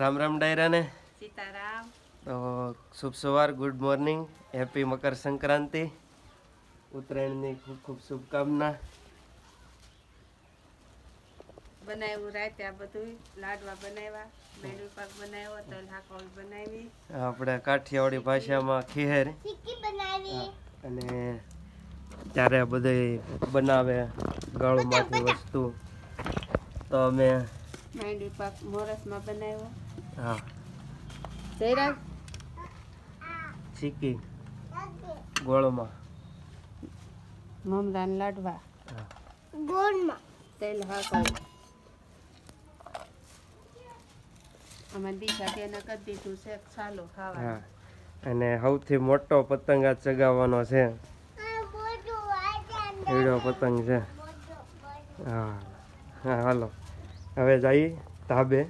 રામ રામ ડાયરાને. સીતારામ. તો શુભ સવાર good morning happy Makar Sankranti ઉત્તરાયણની ખૂબ ખૂબ શુભકામના. બનાવ્યું રાતે આ બધું લાડવા બનાવ્યા મેંડવી પાક બનાવ્યો તલ હાકોળ બનાવી. આપણે કાઠિયાવાડી ભાષામાં ખીહેર. અને ત્યારે બધે બનાવે ગળમાંથી વસ્તુ. તો અમે મેંડી પાક મોરસમાં બનાવ્યો. હા. જયરાજ? શીખી ગોળમાં. મમરાન લાડવા. હા. તેલ હાકોળ આમાં દિશા બેને કરી દીધું છે ચાલો ખાવા અને સૌથી મોટો પતંગ આ ચગાવવાનો છે. પતંગ છે. હા. હા હાલો. હવે જઈ ધાબે.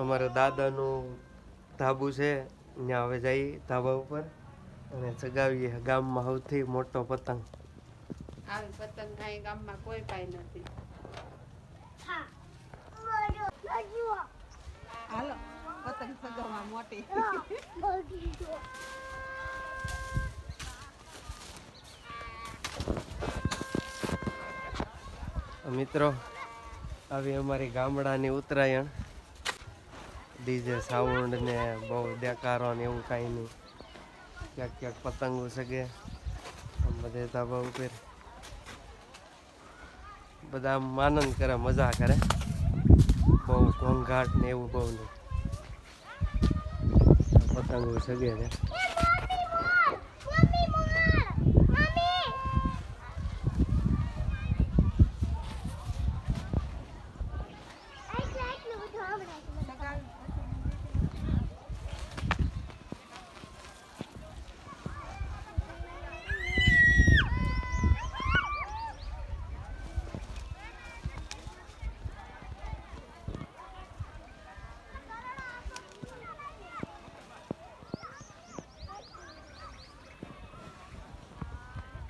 અમારે દાદાનું ધાબુ છે ત્યાં હવે જઈ ધાબા ઉપર અને ચગાવીએ ગામમાં સૌથી મોટો પતંગ. આવી પતંગ કાંઈ ગામમાં કોઈ પાય નથી. હાલો પતંગ સગામાં મોટી. મિત્રો આવી અમારી ગામડાની ઉત્તરાયણ. ડીજે, સાઉન્ડ ને બહુ દેકારો ને એવું કાંઈ નહીં. ક્યાંક ક્યાંક પતંગો આમ બધે ધાબા ઉપર. બધા આમ આનંદ કરે, મજા કરે. બહુ ઘોંઘાટ ને એવું બહુ નહીં. પતંગો સગે છે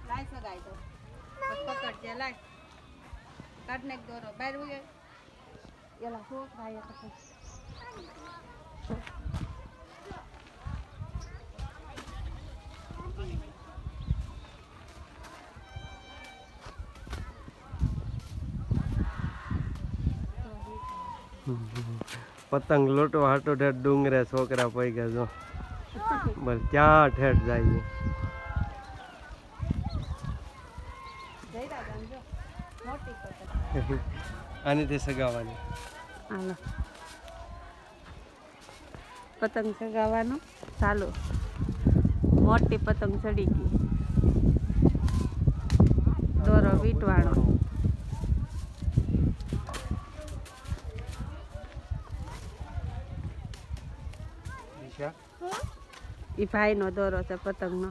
લાય સગાઈ તો પતંગ લોટો હાટો ઠેઠ ડુંગરે છોકરા પઈ ગયા જો. બસ ક્યાં ઠેઠ જાય જયરાજ આમ જો મોટી પતંગ તે સગાવાની. હાલો. પતંગ ચગાવવાનું ચાલો. મોટી પતંગ ચડી ગઈ. દોરો વીંટવાનો દિશા એ ભાઈનો દોરો છે પતંગનો.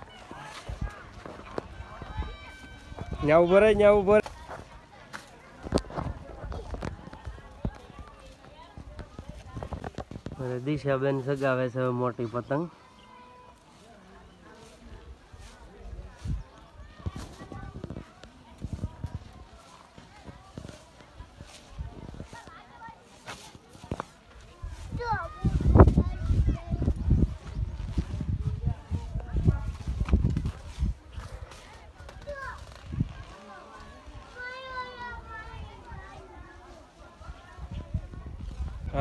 ન્યા ઊભો રહે ન્યા ઊભો દિશાબેન સગાવે છે મોટી પતંગ.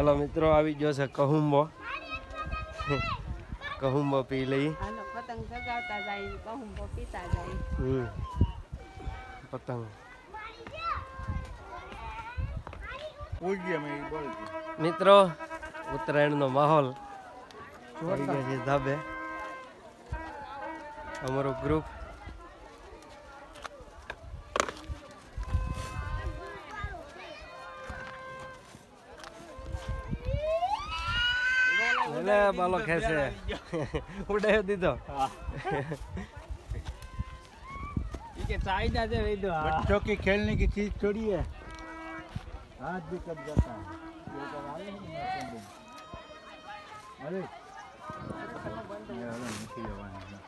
હાલો મિત્રો આવી ગયો છે કહુંબો. કહુંબો પી લઈ. પતંગ સગાવતા જાય કહુંબો પીતા જાય. પતંગ. મિત્રો ઉત્તરાયણનો માહોલ ધાબે. અમારું ગ્રુપ એટલે બાલો ખેંચે ઉડાવી દીધો बच्चों की खेलने की चीज थोड़ी है हाथ भी कट जाता है ये तो आए ही नहीं मौसम में। अरे ये હવે નથી જવાનું.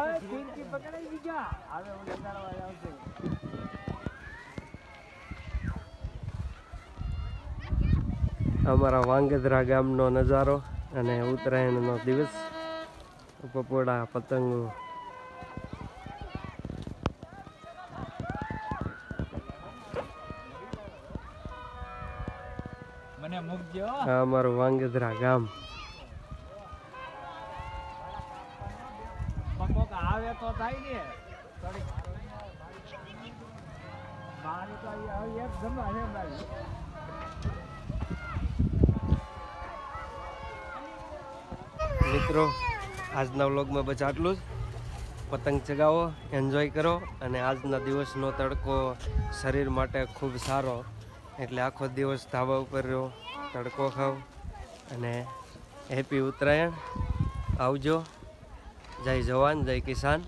અરે ફીરકી પકડાઈ દીધા. હવે હું લગાડવા આવશે. અમારા વાંગધ્રા ગામનો નજારો અને ઉત્તરાયણનો દિવસ. પપોડા પતંગો. અમારું વાંગધ્રા ગામ. આવે તો થાય ને. તો એક છે મારી મિત્રો, આજના વ્લોગમાં બસ આટલું જ. પતંગ ચગાવો એન્જોય કરો અને આજના દિવસનો તડકો શરીર માટે ખૂબ સારો. એટલે આખો દિવસ ધાબા ઉપર રહ્યો, તડકો ખાઓ અને હેપી ઉત્તરાયણ. આવજો. જય જવાન, જય કિસાન.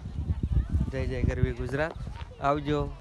જય જય ગરવી ગુજરાત. આવજો.